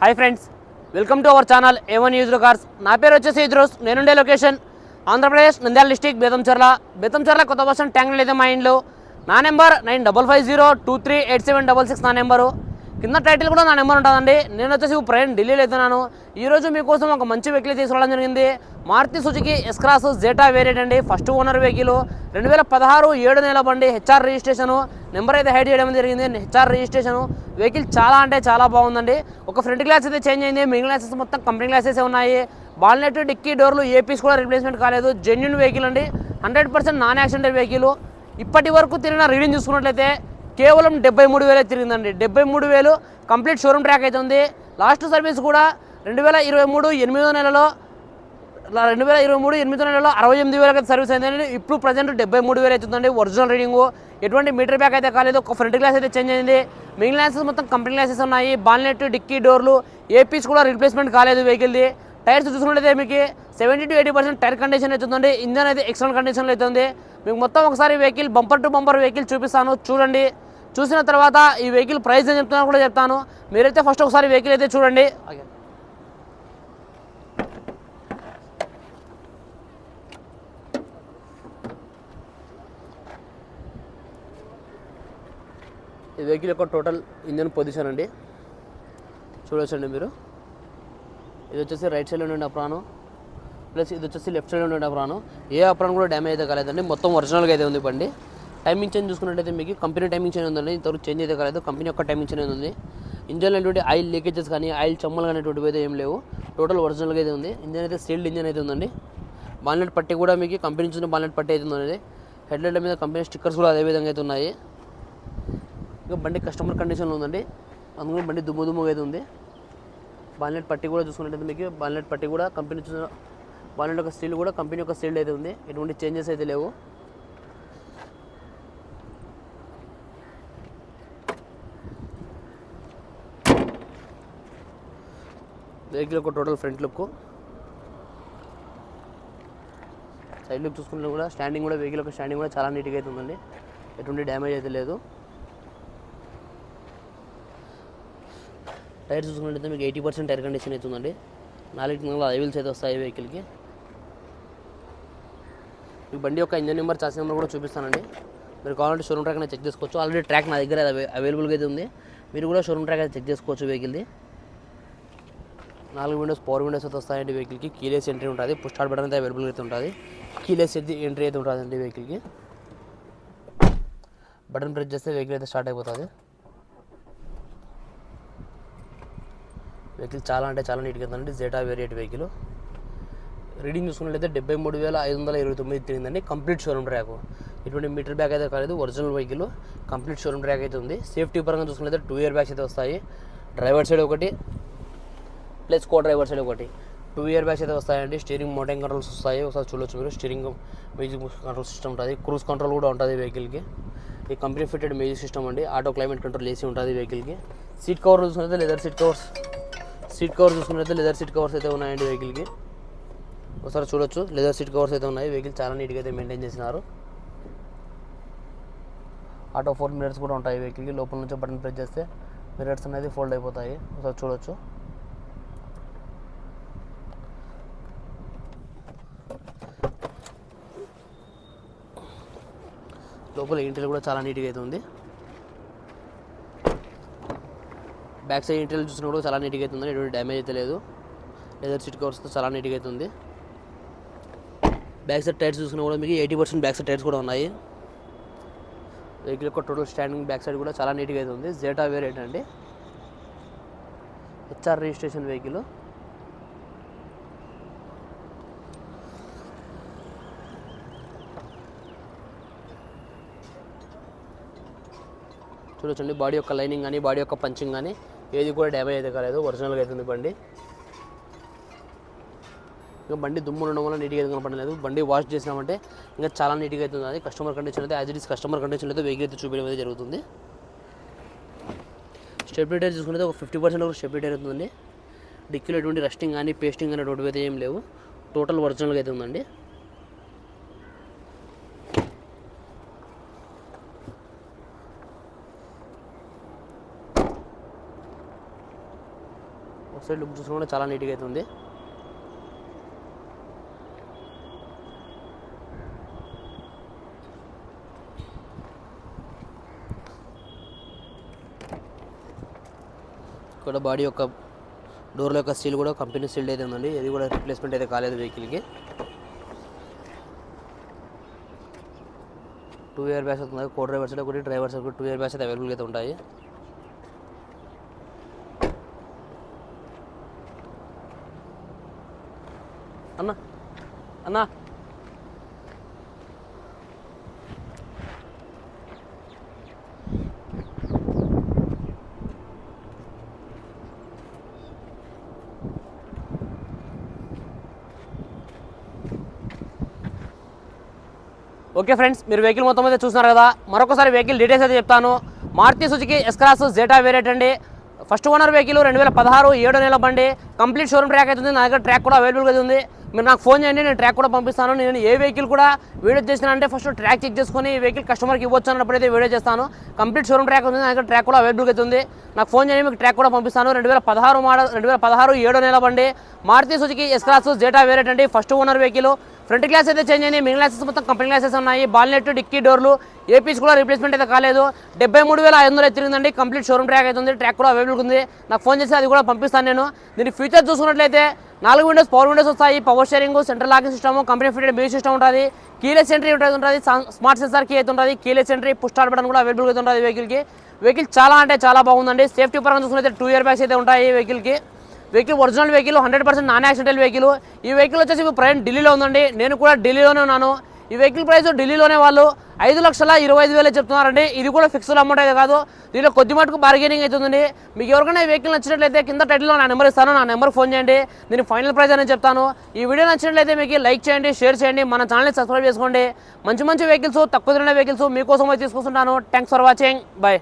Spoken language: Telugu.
Hi friends welcome to our channel A one use cars నా పేరు వచ్చేసి ఇద్రోస్. నేనుండే లొకేషన్ ఆంధ్రప్రదేశ్ నంద్యాల డిస్టిక్ బేతంచర్ల బేతంచర్ల కొత్త బస్ ట్యాంక్ లేదా మా ఇండ్లు నా number nine double five zero two three eight seven double six నా నెంబరు కింద టైటిల్ కూడా నా నెంబర్ ఉంటుందండి. నేను వచ్చేసి ఇప్పుడు ప్రయాణం ఢిల్లీలో వెళ్తున్నాను. ఈరోజు మీకోసం ఒక మంచి వెహికల్ తీసుకురావడం జరిగింది. Maruti Suzuki S cross Zeta variant అండి. ఫస్ట్ ఓనర్ వెహికల్ రెండు వేల పదహారు ఏడు నెల బండి హెచ్ఆర్ రిజిస్ట్రేషన్ నెంబర్ అయితే హైడ్ చేయడం జరిగింది. హెచ్ఆర్ రిజిస్ట్రేషన్ వెహికల్ చాలా అంటే చాలా బాగుందండి. ఒక ఫ్రంట్ గ్లాస్ అయితే చేంజ్ అయింది. మిగిలిన గ్లాసెస్ మొత్తం కంపెనీ గ్లాసెస్ ఉన్నాయి. బాల్నెట్ డిక్కీ డోర్లు ఏపీస్ కూడా రిప్లేస్మెంట్ కాలేదు. జెన్యున్ వెహికల్ అండి. Hundred percent non accident vehicle ఇప్పటి వరకు తిరిగిన రీడింగ్ చూసుకున్నట్లయితే కేవలం డెబ్బై మూడు వేలే తిరిగిందండి. డెబ్బై మూడు వేలు కంప్లీట్ షోరూమ్ ట్రాక్ అయితే ఉంది. లాస్ట్ సర్వీస్ కూడా రెండు వేల ఇరవై మూడు ఎనిమిదో నెలలో రెండు వేల ఇరవై మూడు ఎనిమిదో నెలలో అరవై ఎనిమిది వేలకి సర్వీస్ అయిందండి ఇప్పుడు ప్రజెంట్ డెబ్బై మూడు వేలు అవుతుందండి ఒరిజినల్ రీడింగ్. ఎటువంటి మీటర్ బ్యాక్ అయితే కాలేదు ఒక ఫ్రంట్ గ్లాస్ అయితే చేంజ్ అయింది. మిగిలిన గ్లాసెస్ మొత్తం కంపెనీ గ్లాసెస్ ఉన్నాయి. బాల్నెట్ డిక్కీ డోర్లు ఏపీస్ కూడా రీప్లేస్మెంట్ కాలేదు వెహికల్ది టైర్స్ చూసుకుంటే మీకు seventy to eighty percent tyre condition అవుతుందండి ఇంజన్ అయితే ఎక్సలెంట్ కండిషన్లో అవుతుంది మీకు మొత్తం ఒకసారి vehicle bumper to bumper vehicle చూపిస్తాను. చూడండి. చూసిన తర్వాత ఈ వెహికల్ ప్రైస్ ఏం చెప్తున్నా కూడా చెప్తాను. మీరైతే ఫస్ట్ ఒకసారి వెహికల్ అయితే చూడండి. ఈ వెహికల్ యొక్క టోటల్ ఇంజన్ పొజిషన్ అండి. చూడొచ్చండి మీరు. ఇది వచ్చేసి రైట్ సైడ్లో ఉండే అప్రాను. ప్లస్ ఇది వచ్చేసి లెఫ్ట్ సైడ్ ఉండే అప్రాను. ఏ అప్రాన్ కూడా డ్యామేజ్ అయితే కాలేదండి. మొత్తం ఒరిజినల్గా అయితే ఉంది బండి. టైమింగ్ చేంజ్ చూసుకున్నట్టయితే మీకు కంపెనీ టైమింగ్ చేంజ్ ఉందండి. ఇంతవరకు చేంజ్ అయితే కాలేదు. కంపెనీ యొక్క టైమింగ్ చేంజ్ ఉంది. ఇంజన్ అనేటువంటి ఆయిల్ లీకేజెస్ కానీ ఆయిల్ చమ్మలు అటువంటివి అయితే ఏం లేవు. టోటల్ ఒరిజినల్గా అయితే ఉంది. ఇంజన్ అయితే సీల్డ్ ఇంజన్ అయితే ఉందండి. బాల్నెట్ పట్టి కూడా మీకు కంపెనీ నుంచి బాల్నెట్ పట్టి అయితే ఉంది హెడ్లైట్ల మీద కంపెనీ స్టిక్కర్స్ కూడా అదే విధంగా అయితే ఉన్నాయి. ఇంకా బండి కస్టమర్ కండిషన్లో ఉందండి. అందుకని బండి దుమ్ము దుమ్ముగా అయితే ఉంది. బాల్నెట్ పట్టి కూడా చూసుకున్నట్టయితే మీకు బాల్నెట్ పట్టి కూడా కంపెనీ చూసిన బాల్నెట్ యొక్క స్టీల్ కూడా కంపెనీ యొక్క స్టీల్ అయితే ఉంది. ఎటువంటి చేంజెస్ అయితే లేవు. వెహికల్ ఒక total front look side look చూసుకుంటే కూడా స్టాండింగ్ కూడా వెహికల్ ఒక స్టాండింగ్ కూడా చాలా నీట్గా అయితే ఉందండి. ఎటువంటి డ్యామేజ్ అయితే లేదు. టైర్ చూసుకున్నట్టయితే మీకు ఎయిటీ పర్సెంట్ టైర్ కండిషన్ అయితే ఉందండి. నాలుగు నెలల ఐవిల్స్ అయితే వస్తాయి వెహికల్కి ఈ బండి యొక్క ఇంజన్ నెంబర్ చాసి నెంబర్ కూడా చూపిస్తానండి. మీరు కావాలంటే షోరూమ్ ట్రాక్ అనేది చెక్ చేసుకోవచ్చు. ఆల్రెడీ ట్రాక్ నా దగ్గర అవైలబుల్గా అయితే ఉంది. మీరు కూడా షోరూమ్ ట్రాక్ అయితే చెక్ చేసుకోవచ్చు వెహికల్ది నాలుగు విండోస్ పవర్ విండోస్ అయితే వస్తాయండి వెహికల్కి కీలెస్ ఎంట్రీ ఉంటుంది. పుష్ స్టార్ట్ బటన్ అయితే అవైలబుల్ అయితే ఉంటుంది. కీలెస్ అయితే ఎంట్రీ అయితే ఉంటుందండి వెహికల్కి బటన్ ప్రెస్ చేస్తే వెహికల్ అయితే స్టార్ట్ అయిపోతుంది. వెహికల్ చాలా అంటే చాలా నీట్గా ఉందండి. జెటా వేరియట్ వెహికల్ రీడింగ్ చూసుకున్నట్లయితే డెబ్బై మూడు వేల ఐదు వందల ఇరవై తొమ్మిది తిరిగిందండి. కంప్లీట్ షోరూమ్ ట్రాక్ ఇటువంటి మీటర్ బ్యాగ్ అయితే కాలేదు. Original vehicle complete showroom track అయితే ఉంది. సేఫ్టీ పరంగా చూసుకున్నట్లయితే టూ ఇయర్ బ్యాగ్స్ అయితే వస్తాయి. డ్రైవర్ సైడ్ ఒకటి. ప్లస్ కో డ్రైవర్ సైడ్ ఒకటి. టూ ఇయర్ బ్యాగ్స్ అయితే వస్తాయండి. స్టీరింగ్ మోటారింగ్ కంట్రోల్స్ వస్తాయి. ఒకసారి చూడొచ్చు మీరు. స్టీరింగ్ మ్యూజిక్ కంట్రోల్ సిస్టమ్ ఉంటుంది. క్రూజ్ కంట్రోల్ కూడా ఉంటుంది వెహికల్కి ఈ కంపెనీ ఫిటెడ్ మ్యూజిక్ సిస్టమ్ అండి. ఆటో క్లైమేట్ కంట్రోల్ ఏసీ ఉంటుంది వెహికల్కి సీట్ కవర్ చూసుకున్నట్లయితే leather seat covers seat cover చూసుకున్నట్లయితే లెదర్ సీట్ కవర్స్ అయితే ఉన్నాయండి వెహికల్కి ఒకసారి చూడొచ్చు. లెదర్ సీట్ కవర్స్ అయితే ఉన్నాయి. వెహికల్ చాలా నీట్గా అయితే మెయింటైన్ చేసినారు. ఆటో ఫోర్ మిరర్స్ కూడా ఉంటాయి వెహికల్కి లోపల నుంచి బటన్ ప్రెస్ చేస్తే మిరర్స్ అనేది ఫోల్డ్ అయిపోతాయి. ఒకసారి చూడొచ్చు. లోపల ఇంటర్లు కూడా చాలా నీట్గా అయితే ఉంది. బ్యాక్ సైడ్ ఇంటర్లు చూసినా కూడా చాలా నీట్గా అయితే ఉంది. ఎటువంటి డ్యామేజ్ అయితే లేదు. లెదర్ సీట్ కవర్స్తో చాలా నీట్గా అయితే ఉంది. బ్యాక్ సైడ్ టైర్స్ చూసినా కూడా మీకు eighty percent back side tyres కూడా ఉన్నాయి. వెహికల్ యొక్క టోటల్ స్టాండింగ్ బ్యాక్ సైడ్ కూడా చాలా నీట్గా అయితే ఉంది. జేటా వేరియంట్ అండి హెచ్ఆర్ రిజిస్ట్రేషన్ వెహికల్ చూడొచ్చండి బాడీ యొక్క లైనింగ్ కానీ బాడీ యొక్క పంచింగ్ కానీ ఏది కూడా డ్యామేజ్ అయితే కాలేదు. ఒరిజినల్గా అవుతుంది బండి. ఇంకా బండి దుమ్ము ఉండడం వల్ల నీట్గా అయితే కనపడలేదు. బండి వాష్ చేసినామంటే ఇంకా చాలా నీట్గా అవుతుంది అది కస్టమర్ కండిషన్ అయితే as it is customer condition అయితే వెహికల్ అయితే చూపించడం అయితే జరుగుతుంది. స్టెబిలిటర్ చూసుకుంటే ఒక ఫిఫ్టీ పర్సెంట్ వరకు స్టెబిలిటర్ అవుతుంది డిక్కీలో ఎటువంటి రెస్టింగ్ కానీ పేస్టింగ్ కానీ అటువంటివి అయితే ఏం లేవు. టోటల్ ఒరిజినల్గా అయితే ఉందండి. సైడ్ లుక్ చూసుకుంటే చాలా నీట్గా అయితే ఉంది. ఇక్కడ బాడీ యొక్క డోర్ల యొక్క సీల్ కూడా కంపెనీ స్టీల్ అయితే ఉందండి. ఇది కూడా రిప్లేస్మెంట్ అయితే కాలేదు వెహికల్కి. టూ ఇయర్ బ్యాగ్స్ అవుతుంది కో డ్రైవర్స్ కూడా డ్రైవర్స్ కూడా టూ ఇయర్ బ్యాగ్స్ అయితే అవైలబుల్గా అయితే ఉంటాయి. అన్న. అన్న. ఓకే ఫ్రెండ్స్ మీరు వెహికల్ మొత్తం అయితే చూస్తున్నారు కదా. మరొకసారి వెహికల్ డీటెయిల్స్ అయితే చెప్తాను. Maruti Suzuki S cross Zeta variant అండి. ఫస్ట్ ఓనర్ వెహికల్ రెండు వేల పదహారు ఏడో నెల బండి. కంప్లీట్ షోరూమ్ ట్రాక్ అవుతుంది నా దగ్గర ట్రాక్ కూడా అవైలబుల్గా ఉంది. మీరు నాకు ఫోన్ చేయండి నేను ట్రాక్ కూడా పంపిస్తాను. నేను ఏ వెహికల్ కూడా వీడియో చేసిన అంటే ఫస్ట్ ట్రాక్ చెక్ చేసుకొని ఈ వెహికల్ కస్టమర్కి ఇవ్వచ్చు అన్నప్పుడైతే వీడియో చేస్తాను. కంప్లీట్ షోరూమ్ ట్రాక్ ఉంది నాకు ట్రాక్ కూడా అవైలబుల్గా అవుతుంది నాకు ఫోన్ చేయండి మీకు ట్రాక్ కూడా పంపిస్తాను. రెండు వేల పదహారు మోడల్ రెండు వేల పదహారు ఏడో నెల బండి Maruti Suzuki S S cross Zeta వేరేటండి అండి first owner vehicle front glass అయితే చేంజ్ అయ్యింది మిగిలిన గ్లాసెస్ మొత్తం కంపెనీ గ్లాసెస్ ఉన్నాయి. బాల్నెట్ డిక్కీ డోర్లు ఏ పీస్ కూడా రీప్లేస్మెంట్ అయితే కాలేదు. డెబ్బై మూడు వేల ఐదు వందలు తిరిగిందండి కంప్లీట్ షోరూమ్ ట్రాక్ అవుతుంది ట్రాక్ కూడా అవైలబుల్ ఉంది. నాకు ఫోన్ చేసి అది కూడా పంపిస్తాను నేను. దీని ఫీచర్ చూసుకున్నట్లయితే నాలుగు విండోస్ పవర్ విండోస్ వస్తాయి. Power steering central locking system company fitted music system ఉంటుంది. కీలెస్ ఎంట్రీ ఉంటుంది ఉంటుంది. స్మార్ట్ సెన్సార్ కీ అయితే ఉంటుంది. Keyless entry push start button కూడా అవైలబుల్ అవుతుంది వెహికల్కి వెహికల్ చాలా అంటే చాలా బాగుందండి. సేఫ్టీ పరంగా చూసుకుంటే టూ ఇయర్ బ్యాగ్స్ అయితే ఉంటాయి ఈ వెహికల్కి vehicle original vehicle hundred percent non accidental vehicle. ఈ వెహికల్ వచ్చేసి ఇప్పుడు ప్రజెంట్ ఢిల్లీలో ఉందండి. నేను కూడా ఢిల్లీలోనే ఉన్నాను. ఈ వెహికల్ ప్రైస్ ఢిల్లీలోనే వాళ్ళు ఐదు లక్షల ఇరవై ఐదు వేలు చెప్తున్నారండి. ఇది కూడా ఫిక్స్డ్ అమౌంట్ అయితే కాదు. దీనిలో కొద్ది మటుకు బార్గెనింగ్ అవుతుందండి మీకు ఎవరికైనా ఈ వెహికల్ నచ్చినట్లయితే కింద టైటిల్లో నా నెంబర్ ఇస్తాను. నా నెంబర్ ఫోన్ చేయండి. నేను ఫైనల్ ప్రైస్ అని చెప్తాను. ఈ వీడియో నచ్చినట్లయితే మీకు లైక్ చేయండి షేర్ చేయండి. మన ఛానల్ని సబ్స్క్రైబ్ చేసుకోండి. మంచి మంచి వెహికల్స్ తక్కువ తిరిగిన వెహికల్స్ మీకోసం తీసుకుంటున్నాను తీసుకొస్తుంటాను. Thanks for watching bye